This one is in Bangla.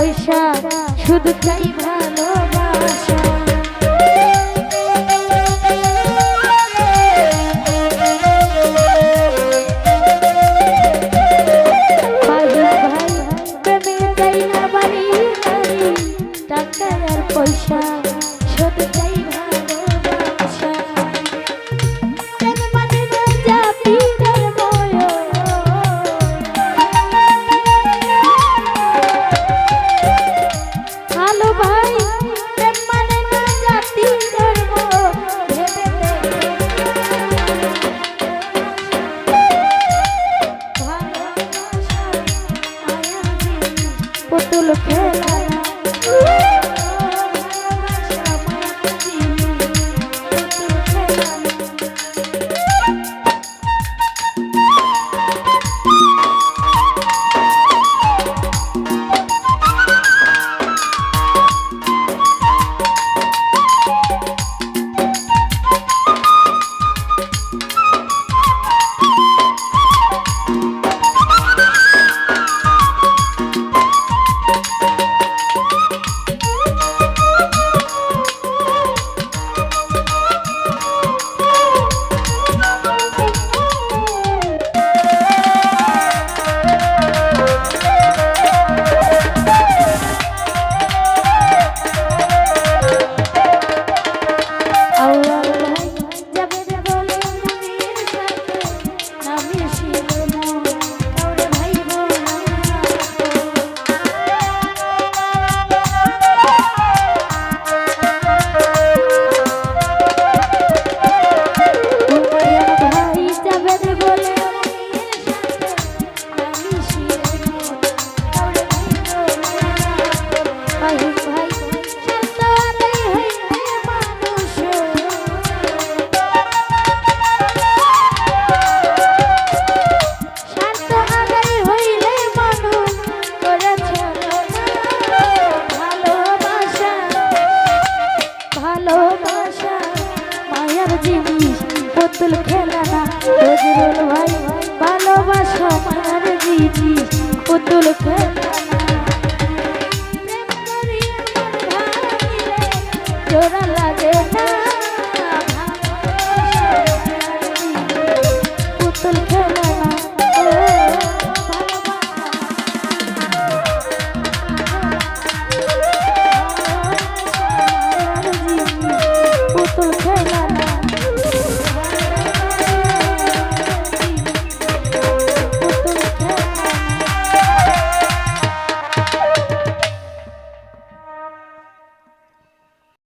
পয়সা শুধু চাই ভালোবাসা। ভালোবাসা, মায়ার জিনিস পুতুল খেলা না। নজরুল ভাই, ভালোবাসা মায়ার জিনিস পুতুল খেলা জোড়া লাগে না।